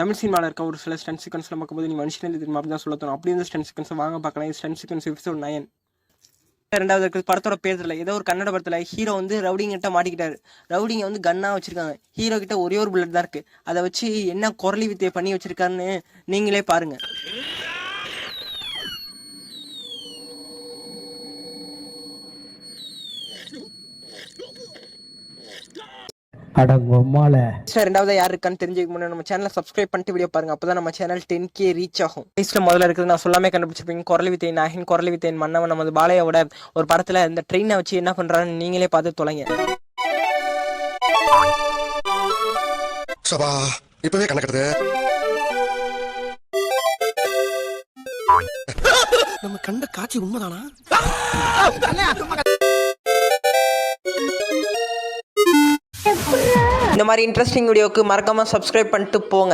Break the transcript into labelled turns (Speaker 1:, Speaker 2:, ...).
Speaker 1: தமிழ் சினிமாவில் இருக்க ஒரு சில ஸ்டன் சீக்வன்ஸ்ல பார்க்கும்போது நீ மனுஷன் தெரியுமா? தான் சொல்ல தோணும் அப்படி இருந்த ஸ்டன் சீக்வன்ஸ் வாங்க பார்க்கலாம். ஸ்டன் சீக்வன்ஸ் எபிசோட் நயன் ரெண்டாவது இருக்கிற படத்தோட பேரில் ஏதோ ஒரு கன்னட படத்தில் ஹீரோ வந்து ரவுடிங்கிட்ட மாட்டிக்கிட்டார். மாட்டிக்கிட்டாரு ரவுடிங்க வந்து கன்னாக வச்சுருக்காங்க. ஹீரோ கிட்ட ஒரே ஒரு புல்லட் தான் இருக்குது அதை வச்சு என்ன குரலி வித்தியை பண்ணி வச்சிருக்காருன்னு நீங்களே பாருங்க.
Speaker 2: அடங்கொம்மால
Speaker 1: லிஸ்ட்ல ரெண்டாவது யார் இருக்கான்னு தெரிஞ்சுக்க முன்னாடி நம்ம சேனலை சப்ஸ்கிரைப் பண்ணிட்டு வீடியோ பாருங்க. அப்பதான் நம்ம சேனல் டென் கே ரீச் ஆகும். லிஸ்ட்ல முதல்ல இருக்குது நான் சொல்லாமே கண்டுபிடிச்சிருப்பீங்க. குரல் வித்தையின் நாயகன் குரல் வித்தையின் மன்னவன் நமது பாலையோட ஒரு படத்துல இந்த ட்ரெயினை வச்சு என்ன பண்றான்னு நீங்களே பார்த்து தொலைங்க.
Speaker 3: சபா இப்பவே கணக்கிடுது நம்ம கண்ட காட்சி உண்மைதானா?
Speaker 1: இந்த மாதிரி இன்ட்ரெஸ்டிங் வீடியோக்கு மறக்காமல் சப்ஸ்கிரைப் பண்ணிட்டு போங்க.